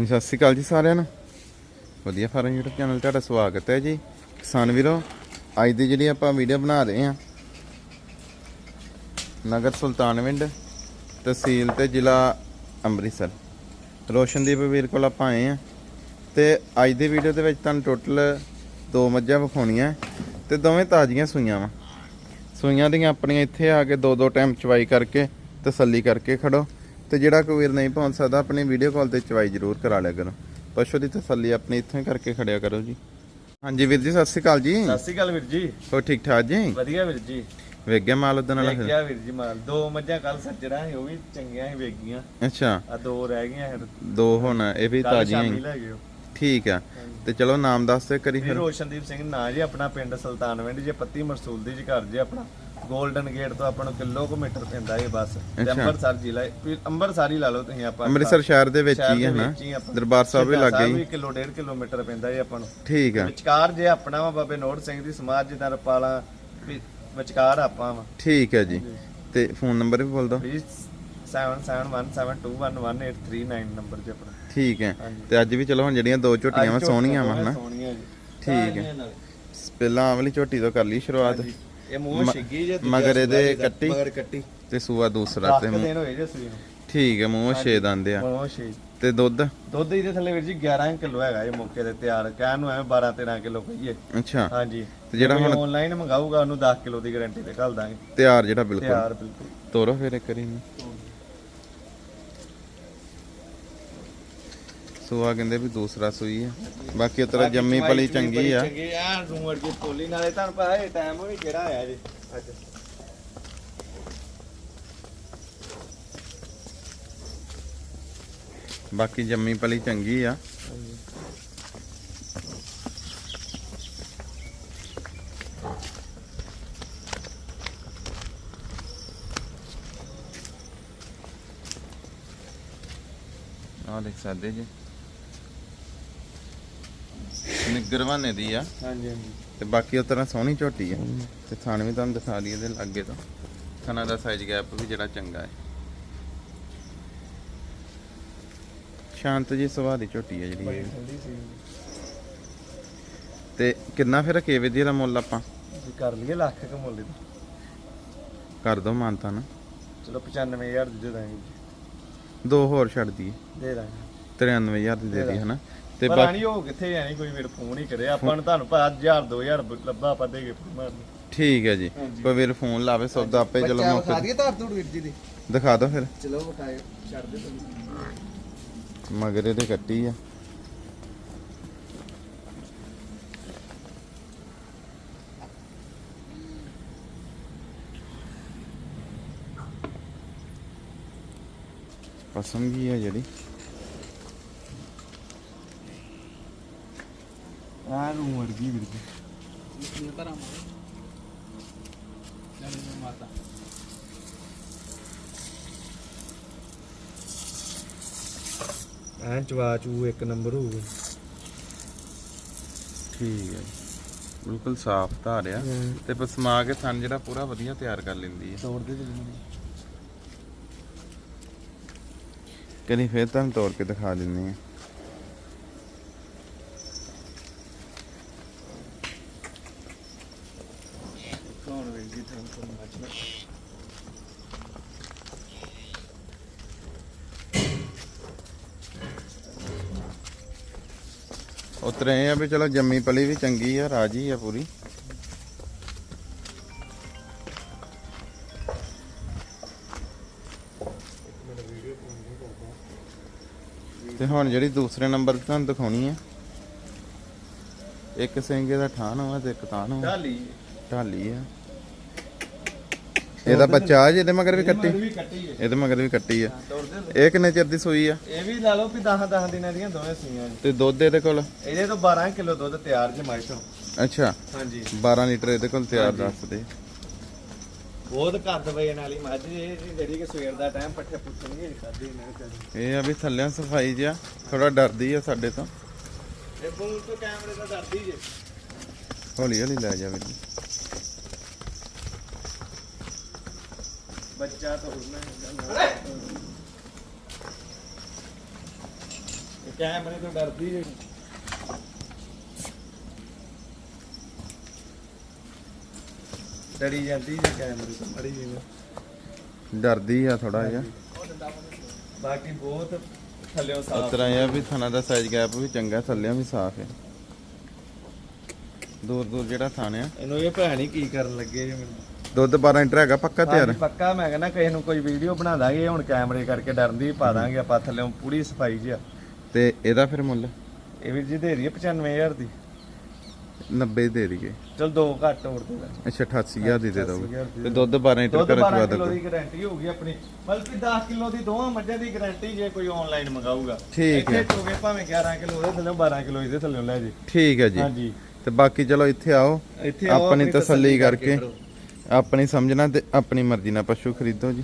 ਹਾਂਜੀ, ਸਤਿ ਸ਼੍ਰੀ ਅਕਾਲ ਜੀ ਸਾਰਿਆਂ ਨੂੰ। ਵਧੀਆ ਫਾਰਮ YouTube ਚੈਨਲ ਤੁਹਾਡਾ ਸਵਾਗਤ ਹੈ ਜੀ। ਕਿਸਾਨ ਵੀਰੋ, ਅੱਜ ਦੀ ਜਿਹੜੀ ਆਪਾਂ ਵੀਡੀਓ ਬਣਾ ਰਹੇ ਹਾਂ, ਨਗਰ ਸੁਲਤਾਨਵਿੰਡ ਤਹਿਸੀਲ ਤੇ ਜ਼ਿਲ੍ਹਾ ਅੰਮ੍ਰਿਤਸਰ। ਰੋਸ਼ਨਦੀਪ ਵੀਰ ਕੋਲ ਆਪਾਂ ਆਏ ਹਾਂ ਤੇ ਅੱਜ ਦੀ ਵੀਡੀਓ ਦੇ ਵਿੱਚ ਤੁਹਾਨੂੰ ਟੋਟਲ ਦੋ ਮੱਝਾਂ ਵਿਖਾਉਣੀਆਂ ਤੇ ਦੋਵੇਂ ਤਾਜ਼ੀਆਂ ਸੂਈਆਂ ਵਾ। ਸੂਈਆਂ ਦੀਆਂ ਆਪਣੀਆਂ ਇੱਥੇ ਆ ਕੇ ਦੋ ਦੋ ਟਾਈਮ ਚਵਾਈ ਕਰਕੇ ਤਸੱਲੀ ਕਰਕੇ ਖੜੋ। ਤੇ ਜਿਹੜਾ ਕੋਈ ਵੀਰ ਨਹੀਂ ਪਹੁੰਚ ਸਕਦਾ ਆਪਣੀ ਵੀਡੀਓ ਕਾਲ ਤੇ ਚਵਾਈ ਜ਼ਰੂਰ ਕਰਾ ਲਿਆ ਕਰੋ। ਪਸ਼ੂ ਦੀ ਤਸੱਲੀ ਆਪਣੀ ਇੱਥੋਂ ਕਰਕੇ ਖੜਿਆ ਕਰੋ ਜੀ। ਹਾਂਜੀ ਵੀਰ ਜੀ ਸਤਿ ਸ਼੍ਰੀ ਅਕਾਲ ਜੀ। ਸਤਿ ਸ਼੍ਰੀ ਅਕਾਲ ਵੀਰ ਜੀ। ਹੋ ਠੀਕ ਠਾਕ ਜੀ? ਵਧੀਆ ਵੀਰ ਜੀ। ਵੇਖ ਗਿਆ ਮਾਲ ਉਦੋਂ ਨਾਲ ਵੇਖਿਆ ਵੀਰ ਜੀ ਮਾਲ। ਦੋ ਮੱਝਾਂ ਕੱਲ ਸੱਜਣਾ ਸੀ ਉਹ ਵੀ ਚੰਗੀਆਂ ਸੀ ਵੇਗੀਆਂ ਅੱਛਾ। ਆ ਦੋ ਰਹਿ ਗਈਆਂ ਫਿਰ। ਦੋ ਹੁਣ ਇਹ ਵੀ ਤਾਜ਼ੀਆਂ ਹੀ। ਠੀਕ ਆ। ਤੇ ਚਲੋ ਨਾਮ ਦੱਸ ਦੇ ਕਰੀ ਫਿਰ। ਰੋਸ਼ਨਦੀਪ ਸਿੰਘ ਨਾਂ ਜੀ ਆਪਣਾ ਪਿੰਡ ਸੁਲਤਾਨਵਿੰਡ ਜੇ ਪੱਤੀ ਮਰਸੂਲ ਦੀ ਜੀ ਘਰ ਜੀ ਆਪਣਾ। 골ਡਨ ਗੇਟ ਤੋਂ ਆਪਾਂ ਨੂੰ ਕਿਲੋਮੀਟਰ ਪੈਂਦਾ ਇਹ ਬਸ। ਤੇ। ਅੰਮ੍ਰਿਤਸਰ ਜ਼ਿਲ੍ਹਾ ਹੈ। ਵੀ ਅੰਮ੍ਰਿਤਸਰ ਹੀ ਲਾ ਲਓ ਤੁਸੀਂ ਆਪਾਂ। ਅੰਮ੍ਰਿਤਸਰ ਸ਼ਹਿਰ ਦੇ ਵਿੱਚ ਸ਼ਹਿਰ ਹੀ ਹੈ ਨਾ? ਵਿੱਚ ਹੀ ਆਪਾਂ। ਦਰਬਾਰ ਸਾਹਿਬ ਵੀ ਲੱਗੇ ਵੀ ਕਿਲੋ ਡੇਢ ਕਿਲੋਮੀਟਰ ਪੈਂਦਾ ਇਹ ਆਪਾਂ ਨੂੰ। ਠੀਕ ਆ। ਵਿਚਕਾਰ ਜੇ ਆਪਣਾ ਵਾ ਬਾਬੇ ਨੋਟ ਸਿੰਘ ਦੀ ਸਮਾਜ ਜਿੱਦਾਂ ਰਪਾਲਾ ਵੀ ਵਿਚਕਾਰ ਆਪਾਂ ਵਾ। ਠੀਕ ਹੈ ਜੀ। ਤੇ ਫੋਨ ਨੰਬਰ ਵੀ ਬੋਲ ਦਿਓ। ਪਲੀਜ਼ 7717211839 ਨੰਬਰ ਜੇ ਆਪਣਾ। ਠੀਕ ਹੈ। ਤੇ ਅੱਜ ਵੀ ਚਲੋ ਹੁਣ ਜਿਹੜੀਆਂ ਦੋ ਝੋਟੀਆਂ ਵਾ ਸੋਹਣੀਆਂ ਵਾ ਹਨਾ? ਸੋਹਣੀਆਂ ਜੀ। ਠੀਕ ਹੈ। ਪਹਿਲਾਂ ਆਹ ਵਾਲੀ ਝੋਟੀ ਤੋਂ ਕਰ ਲਈ ਸ਼ੁਰੂਆਤ। ਇਹ ਮੂੰਹ ਛਿੱਗੀ ਜੇ ਮਗਰ ਇਹਦੇ ਕੱਟੀ? ਮਗਰ ਕੱਟੀ। ਤੇ ਸੂਆ ਦੂਸਰਾ ਦਸ ਤੇ ਦਿਨ ਹੋਏ ਜੇ ਸੂਈ ਨੂੰ। ਠੀਕ ਹੈ ਮੂੰਹ ਛੇ ਦੰਦ ਆ। ਮੂੰਹ ਛੇ। ਤੇ ਦੁੱਧ? ਦੁੱਧ ਇਹਦੇ ਥੱਲੇ ਵੀਰ ਜੀ 11 ਕਿਲੋ ਹੈਗਾ ਇਹ ਮੌਕੇ ਤੇ ਤਿਆਰ। ਕਹਿਣ ਨੂੰ ਐਵੇਂ 12 13 ਕਿਲੋ ਕਹੀਏ। ਅੱਛਾ। ਹਾਂਜੀ। ਤੇ ਜਿਹੜਾ ਹੁਣ- ਆਨਲਾਈਨ ਮੰਗਾਊਗਾ ਉਹਨੂੰ 10 ਕਿਲੋ ਦੀ ਗਾਰੰਟੀ ਤੇ ਘੱਲ ਦਾਂਗੇ। ਤਿਆਰ ਜਿਹੜਾ ਬਿਲਕੁਲ। ਤਿਆਰ ਬਿਲਕੁਲ। ਤੋਰੋ ਫਿਰ ਇੱਕ ਵਾਰੀ। ਸੂਆ ਕਹਿੰਦੇ ਵੀ ਦੂਸਰਾ ਸੂਈ ਆ। ਬਾਕੀ ਉਤਰਾ ਜੰਮੀ ਪਲੀ ਚੰਗੀ ਆ। ਚੰਗੀ ਆ ਰੂਮ ਵਰਗੀ ਪੋਲੀ ਨਾਲੇ ਤੁਹਾਨੂੰ ਪਤਾ ਇਹ ਟਾਈਮ ਵੀ ਕਿਹੜਾ ਆਇਆ ਜੀ ਅੱਜ। ਬਾਕੀ ਜੰਮੀ ਪਲੀ ਚੰਗੀ ਆ। ਆਹ ਦੇਖ ਸਕਦੇ ਜੀ। ਨਿਗਰਵਾਨੇ ਦੀ ਆ। ਹਾਂਜੀ ਹਾਂਜੀ। ਤੇ ਬਾਕੀ ਉਹ ਤਰ੍ਹਾਂ ਸੋਹਣੀ ਝੋਟੀ ਆ। ਤੇ ਥਣ ਵੀ ਤੁਹਾਨੂੰ ਦਿਖਾ ਦਈਏ ਇਹਦੇ ਲਾਗੇ ਤੋਂ। ਥਣਾ ਦਾ ਸਾਈਜ਼ ਗੈਪ ਵੀ ਜਿਹੜਾ ਚੰਗਾ ਹੈ। ਸ਼ਾਂਤ ਜੀ ਸੁਭਾਅ ਦੀ ਝੋਟੀ ਹੈ ਜਿਹੜੀ ਇਹ। ਤੇ ਕਿੰਨਾ ਫਿਰ ਕੇਵੇ ਦੀ ਦਾ ਮੁੱਲ ਆਪਾਂ? ਜੀ ਕਰ ਲਈਏ ਲੱਖ ਕ ਮੁੱਲ ਦਾ ਕਰ ਦੋ ਮਾਨਤਾ ਨਾ। ਚਲੋ 95000 ਦੀ ਦੇ ਦਾਂਗੇ ਜੀ। ਦੋ ਹੋਰ ਛੱਡ ਦਈਏ। ਦੇ ਦਾਂਗੇ। 93000 ਦੀ ਦੇ ਦੀ ਹਨਾ? ਤੇ ਬਾਕੀ ਆਣੀ ਉਹ ਕਿੱਥੇ ਆਣੀ ਕੋਈ ਵੀਰ ਫੋਨ ਹੀ ਕਰੇ ਆਪਾਂ ਨੂੰ ਤੁਹਾਨੂੰ ਪਤਾ 1000 2000 ਲੱਭਾ ਆਪਾਂ ਦੇਗੇ ਮਾਰਨੀ। ਠੀਕ ਹੈ ਜੀ। ਕੋਈ ਵੀਰ ਫੋਨ ਲਾਵੇ ਸੌਦਾ ਆਪੇ ਚਲੋ ਬੱਚਾ ਮੌਕੇ ਖਾ ਤੇ- ਦਈਏ ਧਾਰ ਧੂੜ ਵੀਰ ਜੀ ਦੀ। ਦਿਖਾ ਦਿਓ ਫਿਰ। ਚਲੋ ਵਿਖਾਏ ਛੱਡ ਦੇ ਤੁਹਾਨੂੰ। ਮਗਰ ਇਹਦੇ ਕੱਟੀ ਆ। ਪਸੰਦ ਹੀ ਹੈ ਜਿਹੜੀ? ਆ ਰੂਮ ਵਰਗੀ ਵੀਰ ਜੀ? ਕਿੰਨੇ ਧਾਰਾਂ ਮਾਰੇ ਚੱਲ ਮਾਤਾ। ਐਂ ਚਵਾ ਚੂ ਇੱਕ ਨੰਬਰ ਹੋਊਗਾ ਠੀਕ ਹੈ ਬਿਲਕੁਲ ਸਾਫ਼ ਧਾਰ ਆ ਤੇ ਪਸਮਾ ਕੇ ਥਣ ਜਿਹੜਾ ਪੂਰਾ ਵਧੀਆ ਤਿਆਰ ਕਰ ਲੈਂਦੀ ਹੈ। ਤੋੜ ਦੇ ਜੀ। ਕਦੀ ਫੇਰ ਤੁਹਾਨੂੰ ਤੋੜ ਕੇ ਦਿਖਾ ਦਿੰਦੇ ਆ ਉਤਰੇ ਆ ਵੀ ਚਲੋ ਜੰਮੀ ਪਲੀ ਵੀ ਚੰਗੀ ਆ ਰਾਜੀ ਆ ਪੂਰੀ। ਤੇ ਹੁਣ ਜਿਹੜੀ ਦੂਸਰੇ ਨੰਬਰ ਤੇ ਤੁਹਾਨੂੰ ਦਿਖਾਉਣੀ ਆ। ਇੱਕ ਸਿੰਘੇ ਦਾ ਠਾਣ ਤੇ ਇੱਕ ਤਾਨ ਹੋਆ ਢਾਲੀ। ਢਾਲੀ ਆ। ਇਹਦਾ ਬੱਚਾ ਆ ਜਿਹਦੇ ਮਗਰ ਵੀ ਕੱਟੀ। ਹੈ ਇਹਦੇ ਮਗਰ ਵੀ ਕੱਟੀ ਆ। ਇਹ ਕਿੰਨੇ ਚਿਰ ਦੀ ਸੂਈ ਆ? ਇਹ ਵੀ ਲਾ ਲਓ ਵੀ 10 10 ਦਿਨਾਂ ਦੀਆਂ ਦੋਵੇਂ ਜੀ ਤੇ ਦੁੱਧ ਇਹਦੇ ਕੋਲ? ਇਹਦੇ ਤੋਂ 12 ਕਿਲੋ ਦੁੱਧ ਤਿਆਰ ਜੇ ਮਾਈ ਤੋਂ। ਅੱਛਾ। ਹਾਂਜੀ। 12 ਲੀਟਰ ਇਹਦੇ ਕੋਲ ਤਿਆਰ ਦੱਸਦੇ। ਬਹੁਤ ਘੱਟ ਵਜਨ ਵਾਲੀ ਮੱਝ ਜੀ, ਇਹ ਜਿਹੜੀ ਕਿ ਸਵੇਰ ਦਾ ਟਾਈਮ ਪੱਠੇ ਪੁੱਛਣਗੇ ਖਾਦੇ ਇਹਨਾਂ ਇਹ ਆ ਵੀ ਥੱਲਿਆਂ ਸਫ਼ਾਈ ਜਿਆ ਥੋੜਾ ਡਰਦੀ ਆ ਸਾਡੇ ਤੋਂ। ਇਹ ਫੋਨ ਤੋਂ ਕੈਮਰੇ ਦਾ ਡਰਦੀ ਜੇ। ਹੌਲੀ ਹੌਲੀ ਲੈ ਜਾਵੇ ਜੀ ਤਾਂ ਕੈਮਰੇ ਤੋਂ ਡਰਦੀ ਹੈ ਡਰੀ ਜਾਂਦੀ ਜੇ ਕੈਮਰੇ ਤੋਂ ਮੜੀ ਜੀ ਨੂੰ। ਡਰਦੀ ਆ ਥੋੜਾ ਜਿਹਾ। ਬਾਕੀ ਬਹੁਤ ਥੱਲਿਓ ਸਾਫ਼। ਉਤਰਾ ਆ ਵੀ ਥਣਾ ਦਾ ਸਾਈਜ਼ ਗੈਪ ਵੀ ਚੰਗਾ ਥੱਲਿਆਂ ਵੀ ਸਾਫ਼ ਹੈ। ਦੂਰ ਦੂਰ ਜਿਹੜਾ ਥਾਣ ਆ। ਇਹਨੂੰ ਇਹ ਭੈਣ ਹੀ ਕੀ ਕਰਨ ਲੱਗੇ ਜੀ ਮੈਨੂੰ? ਦੁੱਧ 12 ਲੀਟਰ ਹੈਗਾ ਪੱਕਾ ਤਿਆਰ? ਹਾਂਜੀ, ਪੱਕਾ। ਮੈਂ ਕਹਿੰਦਾ ਕਿਸੇ ਨੂੰ ਕੋਈ ਵੀਡੀਓ ਬਣਾ ਦਾਂਗੇ ਹੁਣ ਕੈਮਰੇ ਕਰਕੇ ਡਰਨ ਦੀ ਪਾ ਦਾਂਗੇ ਆਪਾਂ ਥੱਲਿਓਂ ਪੂਰੀ ਸਫ਼ਾਈ ਜਿਹਾ ਤੇ ਇਹਦਾ ਫਿਰ ਮੁੱਲ? ਇਹ ਵੀ ਜੀ ਦੇ ਰਹੀ ਹੈ 95000 ਦੀ। 90 ਦੇ ਦਈਏ ਚਲ ਦੋ ਘੱਟ ਹੋਰ ਦੇ ਦਾਂਗੇ। ਅੱਛਾ 88000 ਦੀ ਦੇ ਦੋਗੇ। 88,000 ਦੀ ਤੇ ਦੁੱਧ 12 ਲੀਟਰ ਦੁੱਧ ਕਰ 12 ਚਵਾ ਕਿਲੋ ਦੋਗੇ ਦੀ ਗਾਰੰਟੀ ਹੋਊਗੀ ਆਪਣੀ। ਬਲਕਿ 10 ਕਿਲੋ ਦੀ ਦੋਵਾਂ ਮੱਝਾਂ ਦੀ ਗਾਰੰਟੀ ਜੇ ਕੋਈ ਆਨਲਾਈਨ ਮੰਗਾਊਗਾ। ਠੀਕ ਹੈ। ਇੱਥੇ ਚੋਗੇ ਭਾਵੇਂ 11 ਕਿਲੋ ਉਹਦੇ ਥੱਲੇ 12 ਕਿਲੋ ਇਹਦੇ ਥੱਲੇ ਲੈ ਜੀ। ਠੀਕ ਹੈ ਜੀ। ਹਾਂਜੀ। ਤੇ ਬਾਕੀ ਚਲੋ ਇੱਥੇ ਆਓ। ਇੱਥੇ ਆਓ, ਆਪਣੀ ਤਸੱਲੀ ਕਰਕੇ। ਕਰੋ। ਆਪਣੀ ਸਮਝਣਾ ਤੇ ਆਪਣੀ ਮਰਜ਼ੀ ਨਾਲ ਪਸ਼ੂ ਖਰੀਦੋ ਜੀ।